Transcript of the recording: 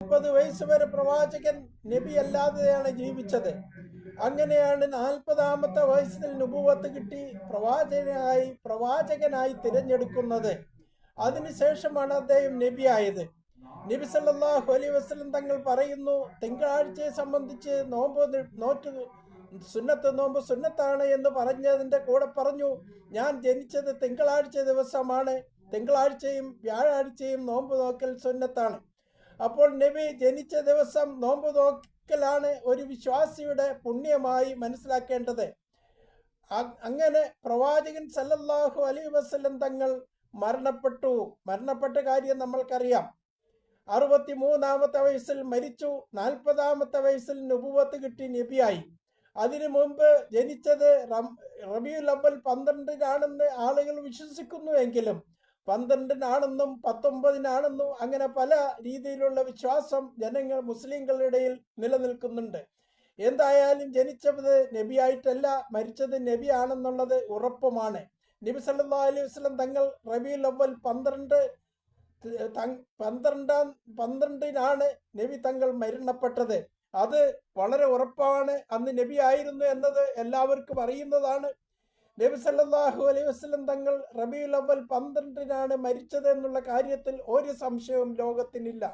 മുപ്പത് വയസ്സ് വരെ പ്രവാചകൻ നബി അല്ലാതെയാണ് ജീവിച്ചത്. അങ്ങനെയാണ് നാൽപ്പതാമത്തെ വയസ്സിൽ നുപുവത്ത് കിട്ടി പ്രവാചകനായി പ്രവാചകനായി തിരഞ്ഞെടുക്കുന്നത്. അതിനുശേഷമാണ് അദ്ദേഹം നബി ആയത്. നബി സല്ലാഹു അലൈഹി വസ്ലം തങ്ങൾ പറയുന്നു തിങ്കളാഴ്ചയെ സംബന്ധിച്ച് നോമ്പ് നോറ്റ് സുന്നത്ത് നോമ്പ് സുന്നത്താണ് എന്ന് പറഞ്ഞതിന്റെ കൂടെ പറഞ്ഞു ഞാൻ ജനിച്ചത് തിങ്കളാഴ്ച ദിവസമാണ്. തിങ്കളാഴ്ചയും വ്യാഴാഴ്ചയും നോമ്പ് നോക്കൽ സുന്നത്താണ്. അപ്പോൾ നബി ജനിച്ച ദിവസം നോമ്പ് നോക്കലാണ് ഒരു വിശ്വാസിയുടെ പുണ്യമായി മനസ്സിലാക്കേണ്ടത്. അങ്ങനെ പ്രവാചകൻ സല്ലല്ലാഹു അലൈ വസ്ലം തങ്ങൾ മരണപ്പെട്ടു. മരണപ്പെട്ട കാര്യം നമ്മൾക്കറിയാം. അറുപത്തി മൂന്നാമത്തെ വയസ്സിൽ മരിച്ചു. നാൽപ്പതാമത്തെ വയസ്സിൽ നുപുവത്ത് കിട്ടി നബിയായി. അതിനു മുമ്പ് ജനിച്ചത് റബിയുൽ അവൽ പന്ത്രണ്ടിനാണെന്ന് ആളുകൾ വിശ്വസിക്കുന്നു എങ്കിലും പന്ത്രണ്ടിനാണെന്നും പത്തൊമ്പതിനാണെന്നും അങ്ങനെ പല രീതിയിലുള്ള വിശ്വാസം ജനങ്ങൾ മുസ്ലിങ്ങളുടെ ഇടയിൽ നിലനിൽക്കുന്നുണ്ട്. എന്തായാലും ജനിച്ചത് നബിയായിട്ടല്ല മരിച്ചത് നബിയാണെന്നുള്ളത് ഉറപ്പുമാണ്. നബി സല്ലാ അലൈഹി വസ്ലം തങ്ങൾ റബീഉൽ അവൽ പന്ത്രണ്ട് പന്ത്രണ്ടാം പന്ത്രണ്ടിനാണ് നബി തങ്ങൾ മരണപ്പെട്ടത്. അത് വളരെ ഉറപ്പാണ്. അന്ന് നബി ആയിരുന്നു എന്നത് എല്ലാവർക്കും അറിയുന്നതാണ്. നബി സല്ലാഹു അലൈഹി വസ്ലം തങ്ങൾ റബിയുൽ അവൽ പന്ത്രണ്ടിനാണ് മരിച്ചത് എന്നുള്ള കാര്യത്തിൽ ഒരു സംശയവും ലോകത്തിനില്ല.